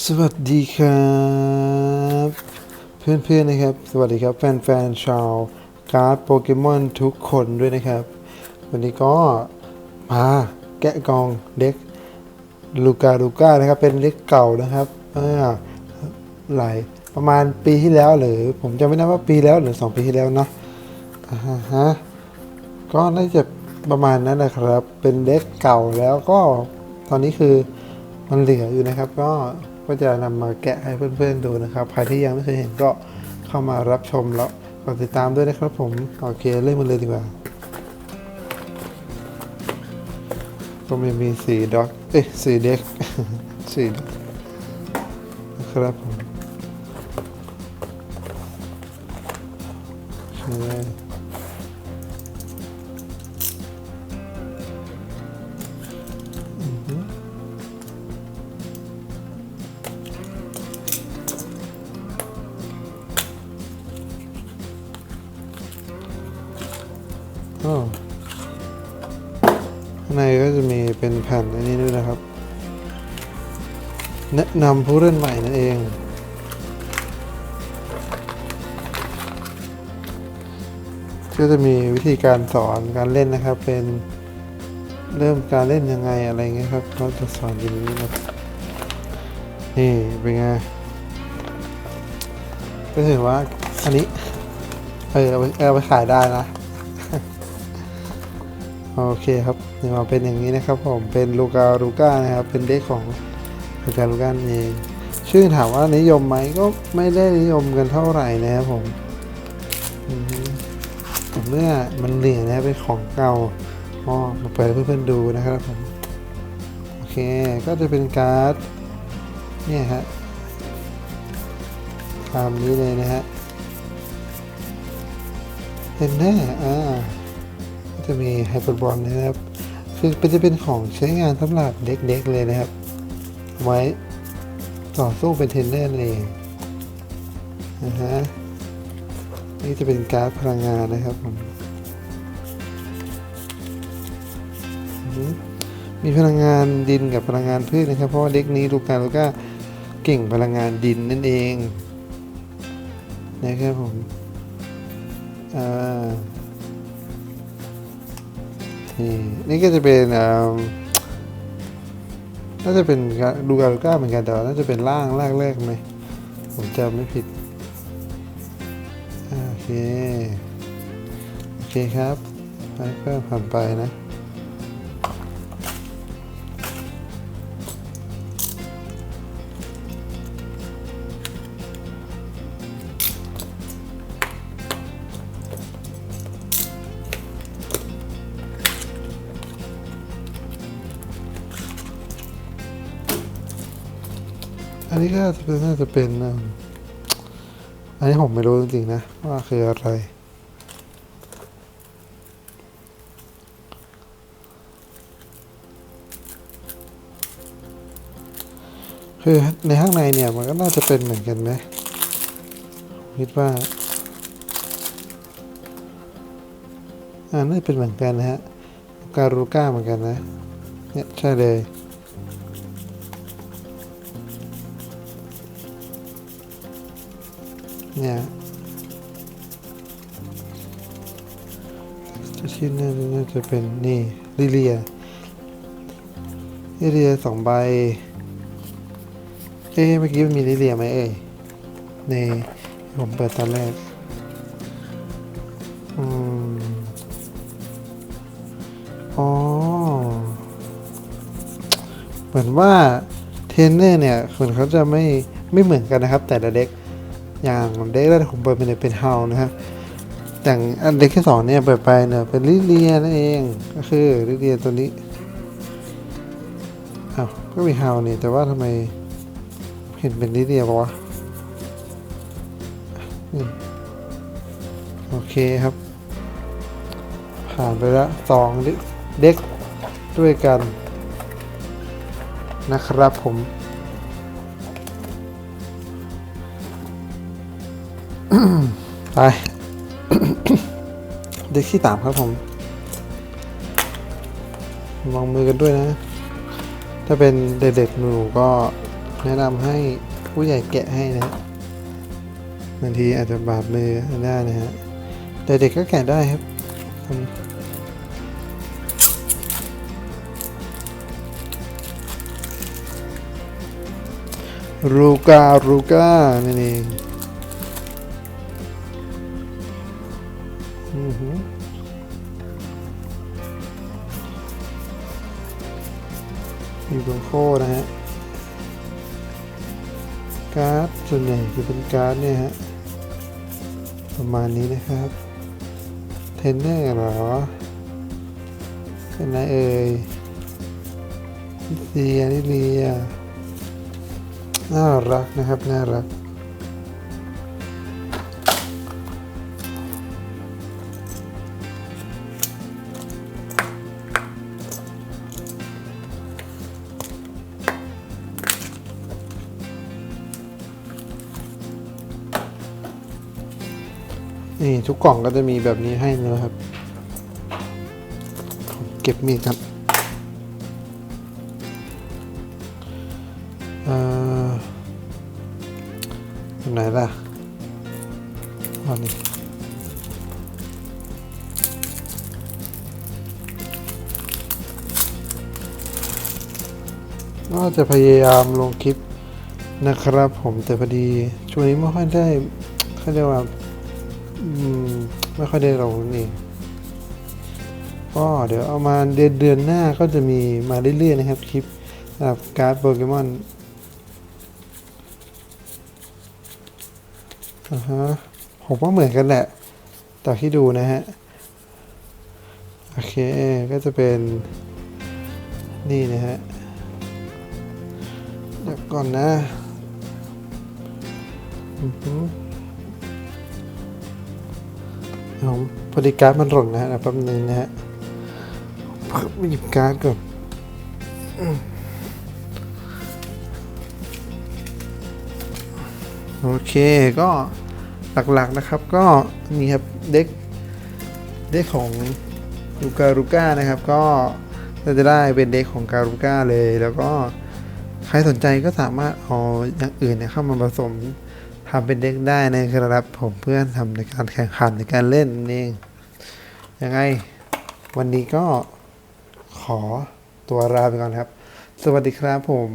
สวัสดีครับเพื่อนๆนะครับ สวัสดีครับแฟนๆชาวการ์ดโปเกมอนทุกคนด้วยนะครับ วันนี้ก็มาแกะกองเด็กลูกาลูก้านะครับ เป็นเด็กเก่านะครับอ่าหลายประมาณปีที่แล้วหรือ ผมจำไม่ได้ว่าปีแล้วหรือสองปีที่แล้วเนาะอ่าฮะก็น่าจะประมาณนั้นนะครับ เป็นเด็กเก่าแล้วก็ตอนนี้คือมันเหลืออยู่นะครับก็ ก็จะนำมาแกะให้เพื่อนๆดูนะครับ ใครที่ยังไม่เคยเห็นก็เข้ามารับชมแล้วกดติดตามด้วยนะครับผม โอเคเริ่มมันเลยดีกว่า ก็มีมีสีด็อกเอ้ยสีเด็กสีนะครับผม ในก็จะมีเป็นแผ่นอันนี้ด้วยนะครับ แนะนำผู้เล่นใหม่นั่นเอง ก็จะมีวิธีการสอนการเล่นนะครับ เป็นเริ่มการเล่นยังไงอะไรเงี้ยครับเขาจะสอนอย่างนี้นะครับนี่เป็นไงก็ถือว่าอันนี้เออเอาไปเอาไปขายได้นะ โอเคครับนี่มาเป็นอย่างนี้นะครับผมเป็นลูกาลูก้านะครับเป็นเด็กของลูกาลูก้านเองชื่อถามว่านิยมไหมก็ไม่ได้นิยมกันเท่าไหร่นะครับผมแต่เมื่อมันเหลือนะเป็นของเก่าก็มาเปิดให้เพื่อนๆดูนะครับผมโอเคก็จะเป็นการ์ดเนี่ยฮะตามนี้เลยนะฮะเห็นแน่อ่า จะมีไฮเปอร์บอลนะครับ คือเป็นจะเป็นของใช้งานสำหรับเด็กๆเลยนะครับ ไว้ต่อสู้เป็นเทนเนอร์นั่นเองนะฮะนี่จะเป็นการ์ดพลังงานนะครับผมมีพลังงานดินกับพลังงานพืชนะครับ เพราะว่าเด็กนี้ลูกการลูก้าเก่งพลังงานดินนั่นเองนะครับผมอ่า นี่นี่ก็จะเป็นน่าจะเป็นดูกาลูก้าเหมือนกันแต่ว่าน่าจะเป็นร่างร่างแรกไหมผมจำไม่ผิดโอเค โอเคครับไปก็ผ่านไปนะ อันนี้ก็จะเป็นน่าจะเป็น อันนี้ผมไม่รู้จริงๆนะ ว่าคืออะไร คือในข้างในเนี่ยมันก็น่าจะเป็นเหมือนกันไหมคิดว่าอ่าน่าจะเป็นเหมือนกันนะฮะ การูก้าเหมือนกันนะ เนี่ยใช่เลย เนี่ยจะชิ้นน่าจะน่าจะเป็นนี่ลิเลียลิเลียสองใบ เอ๊ะเมื่อกี้มันมีลิเลียไหมเอ่ยในผมเปิดตอนแรก อืม อ๋อ เหมือนว่าเทรนเนอร์เนี่ยคนเขาจะไม่ไม่เหมือนกันนะครับ แต่ละเด็ก อย่างเด็กแรกผมเปิดเป็นเป็นเฮานะครับอย่างอันเด็กที่สองเนี่ยเปิดไปเนี่ยเป็นลิเลียนั่นเองก็คือลิเลียตัวนี้อ้าวก็มีเฮานี่แต่ว่าทำไมเห็นเป็นลิเลียปะวะนี่โอเคครับ ผ่านไปแล้วสองเด็กด้วยกัน นะครับผม ไป เด็กที่สามครับผมมองมือกันด้วยนะ ถ้าเป็นเด็กๆหนูก็แนะนำให้ผู้ใหญ่แกะให้นะบางทีอาจจะบาดมือได้นะฮะแต่เด็กก็แกะได้ครับรูการูก้านั่นเอง อือหือมีโลโก้นะฮะ การ์ดส่วนใหญ่จะเป็นการ์ดเนี่ยฮะ ประมาณนี้นะครับ เทรนเนอร์เหรอเป็นไรเอ่ยลิเซียลิเลียน่ารักนะครับ น่ารัก นี่ทุกกล่องก็จะมีแบบนี้ให้นะครับ เก็บมีดครับเอ่ออยู่ไหนล่ะอันนี้ก็จะพยายามลงคลิปนะครับผมแต่พอดีช่วงนี้ไม่ค่อยได้เขาเรียกว่า ไม่ค่อยได้ลงนั่นเองก็เดี๋ยวเอามาเดือนเดือนหน้าก็จะมีมาเรื่อยๆนะครับ คลิปสำหรับการ์ดโปเกมอนอ่าฮะผมว่าเหมือนกันแหละจากที่ดูนะฮะ โอเค ก็จะเป็น นี่นะฮะ เดี๋ยวก่อนนะ อือ หอผมพอดีการ์ดมันหล่นนะฮะแป๊บนึงนะฮะเพิ่มหยิบการ์ดก่อนโอเคก็หลักๆนะครับก็นี่ครับเด็กเด็กของลูการูก้านะครับ ก็เราจะได้เป็นเด็กของการูก้าเลย แล้วก็ใครสนใจก็สามารถเอาอย่างอื่นเนี่ยเข้ามาผสม ทำเป็นเด็กได้นะครับผมเพื่อนทำในการแข่งขันในการเล่นนั่นเองยังไงวันนี้ก็ขอตัวลาไปก่อนครับ สวัสดีครับผม